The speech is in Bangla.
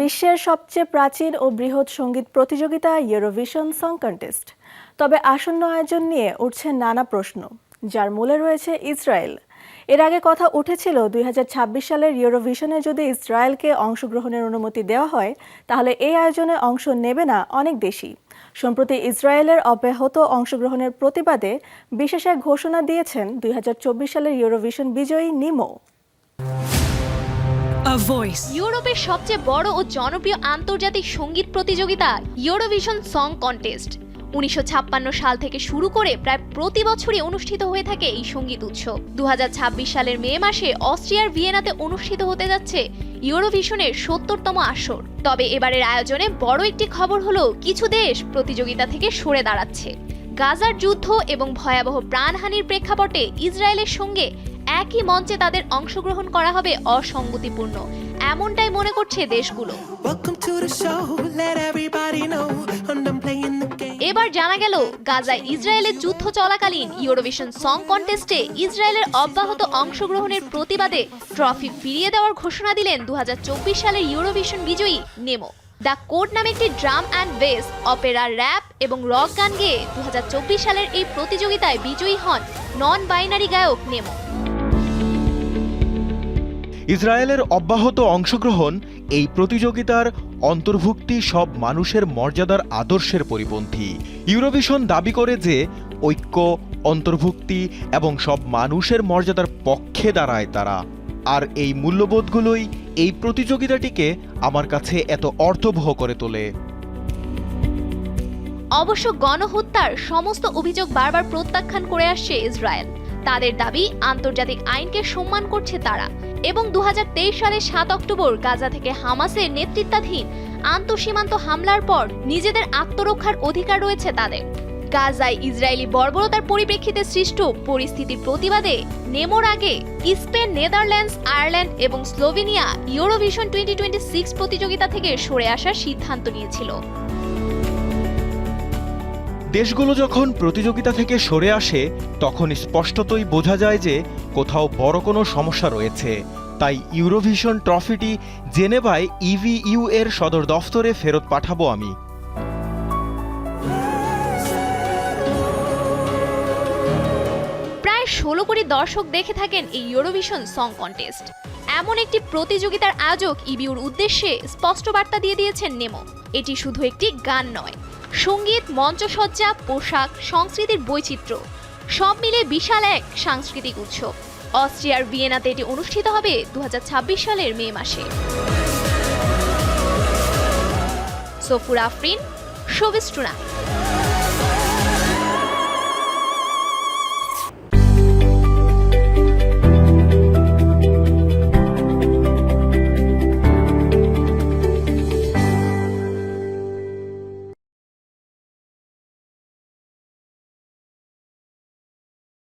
বিশ্বের সবচেয়ে প্রাচীন ও বৃহৎ সংগীত প্রতিযোগিতা ইউরোভিশন সং কন্টেস্ট তবে আসন্ন আয়োজন নিয়ে উঠছে নানা প্রশ্ন, যার মূলে রয়েছে ইসরায়েল। এর আগে কথা উঠেছিল, দুই হাজার ছাব্বিশ সালের ইউরোভিশনে যদি ইসরায়েলকে অংশগ্রহণের অনুমতি দেওয়া হয়, তাহলে এই আয়োজনে অংশ নেবে না অনেক দেশই। সম্প্রতি ইসরায়েলের অব্যাহত অংশগ্রহণের প্রতিবাদে বিশেষ এক ঘোষণা দিয়েছেন দুই হাজার চব্বিশ সালের ইউরোভিশন বিজয়ী নিমো। ইউরোপের সবচেয়ে বড় ও জনপ্রিয় আন্তর্জাতিক সংগীত প্রতিযোগিতা ইউরোভিশন সং কন্টেস্ট উনিশশো ছাপ্পান্ন সাল থেকে শুরু করে প্রায় প্রতি বছরই অনুষ্ঠিত হয়ে থাকে এই সংগীত উৎসব। দুহাজার ছাব্বিশ সালের মে মাসে অস্ট্রিয়ার ভিয়েনাতে অনুষ্ঠিত হতে যাচ্ছে ইউরোভিশনের সত্তরতম আসর। তবে এবারের আয়োজনে বড় একটি খবর হলো, কিছু দেশ প্রতিযোগিতা থেকে সরে দাঁড়াচ্ছে। গাজার যুদ্ধ এবং ভয়াবহ প্রাণহানির প্রেক্ষাপটে ইসরায়েলের সঙ্গে একই মঞ্চে তাদের অংশগ্রহণ করা হবে অসঙ্গতিপূর্ণ। এমনটাই মনে করছে দেশগুলো. এবার জানা গেল গাজায় ইসরায়েলের যুদ্ধ চলাকালীন ইউরোভিশন সং কন্টেস্টে ইসরায়েলের অব্যাহত অংশগ্রহণের প্রতিবাদে ট্রফি ফিরিয়ে দেওয়ার ঘোষণা দিলেন দু হাজার চব্বিশ সালের ইউরোভিশন বিজয়ী নেমো। দ্য কোড নামে একটি drum and bass opera rap এবং রক গান গেয়ে দু হাজার চব্বিশ সালের এই প্রতিযোগিতায় বিজয়ী হন নন বাইনারি গায়ক নেমো। ইসরায়েলের অব্যাহত অংশগ্রহণ এই প্রতিযোগিতার অন্তর্ভুক্তি সব মানুষের মর্যাদার আদর্শের পরিপন্থী। ইউরোভিশন দাবি করে যে ঐক্য, অন্তর্ভুক্তি এবং সব মানুষের মর্যাদার পক্ষে দাঁড়ায় তারা। আর এই মূল্যবোধগুলোই এই প্রতিযোগিতাটিকে আমার কাছে এত অর্থবহ করে তোলে। অবশ্য গণহত্যার সমস্ত অভিযোগ বারবার প্রত্যাখ্যান করে আসছে ইসরায়েল। তাদের দাবি, আন্তর্জাতিক আইনকে সম্মান করছে তারা। এবং দু হাজার তেইশ সালের সাত অক্টোবর গাজা থেকে হামাসের নেতৃত্বাধীন আন্তঃসীমান্ত হামলার পর নিজেদের আত্মরক্ষার অধিকার রয়েছে তাদের। গাজায় ইসরায়েলি বর্বরতার পরিপ্রেক্ষিতে সৃষ্ট পরিস্থিতির প্রতিবাদে নেমোর আগে স্পেন, নেদারল্যান্ডস, আয়ারল্যান্ড এবং Slovenia Eurovision twenty twenty six প্রতিযোগিতা থেকে সরে আসার সিদ্ধান্ত নিয়েছিল। দেশগুলো যখন প্রতিযোগিতা থেকে সরে আসে, তখন স্পষ্টতই বোঝা যায় যে কোথাও বড় কোনো সমস্যা রয়েছে। তাই ইউরোভিশন ট্রফিটি জেনেভায় ইভিইউ এর সদর দফতরে ফেরত পাঠাবো আমি। প্রায় ষোলো কোটি দর্শক দেখে থাকেন এই ইউরোভিশন সং কন্টেস্ট এমন একটি প্রতিযোগিতার আয়োজক ইবিউর উদ্দেশ্যে স্পষ্ট বার্তা দিয়ে দিয়েছেন নেমো এটি শুধু একটি গান নয়। সংগীত, মঞ্চসজ্জা, পোশাক, সংস্কৃতির বৈচিত্র্য। সব মিলে বিশাল এক সাংস্কৃতিক উৎসব। অস্ট্রিয়ার ভিয়েনাতে এটি অনুষ্ঠিত হবে দু হাজার ছাব্বিশ সালের মে মাসে। সফুর আফরিন শোবিস্টুনা